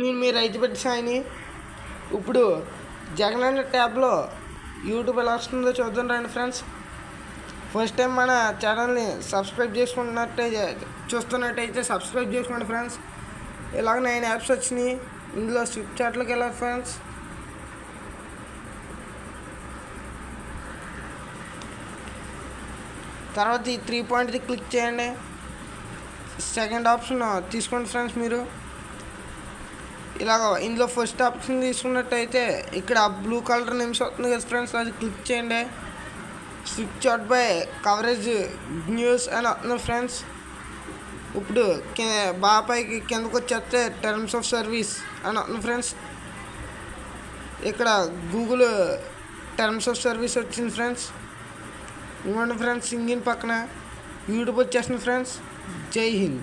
నేను మీ రైతు పెట్టి సాయిని. ఇప్పుడు జగన్ అన్న ట్యాబ్లో యూట్యూబ్ ఎలా వస్తుందో చూద్దాం రండి ఫ్రెండ్స్. ఫస్ట్ టైం మన ఛానల్ని సబ్స్క్రైబ్ చేసుకున్నట్టయితే చూస్తున్నట్టయితే సబ్స్క్రైబ్ చేసుకోండి ఫ్రెండ్స్. ఇలాగ నైన్ యాప్స్ వచ్చినాయి. ఇందులో స్విఫ్ట్ చాట్లోకి వెళ్ళాలి ఫ్రెండ్స్. తర్వాత ఈ త్రీ పాయింట్ది క్లిక్ చేయండి. సెకండ్ ఆప్షన్ తీసుకోండి ఫ్రెండ్స్ మీరు. ఇలాగ ఇందులో ఫస్ట్ ఆప్షన్ తీసుకున్నట్టయితే ఇక్కడ బ్లూ కలర్ నిమిషం వస్తుంది కదా ఫ్రెండ్స్ అది క్లిక్ చేయండి. Switch out by coverage news అని వస్తుంది ఫ్రెండ్స్ ఇప్పుడు బాపాయికి బాగా పైకి కిందకు వచ్చేస్తే టర్మ్స్ ఆఫ్ సర్వీస్ అని వస్తుంది ఫ్రెండ్స్ ఇక్కడ గూగుల్ టర్మ్స్ ఆఫ్ సర్వీస్ వచ్చింది ఫ్రెండ్స్ ఇవ్వండి ఫ్రెండ్స్ సింగిన్ పక్కన. యూట్యూబ్ వచ్చేస్తుంది ఫ్రెండ్స్ జై హింద్.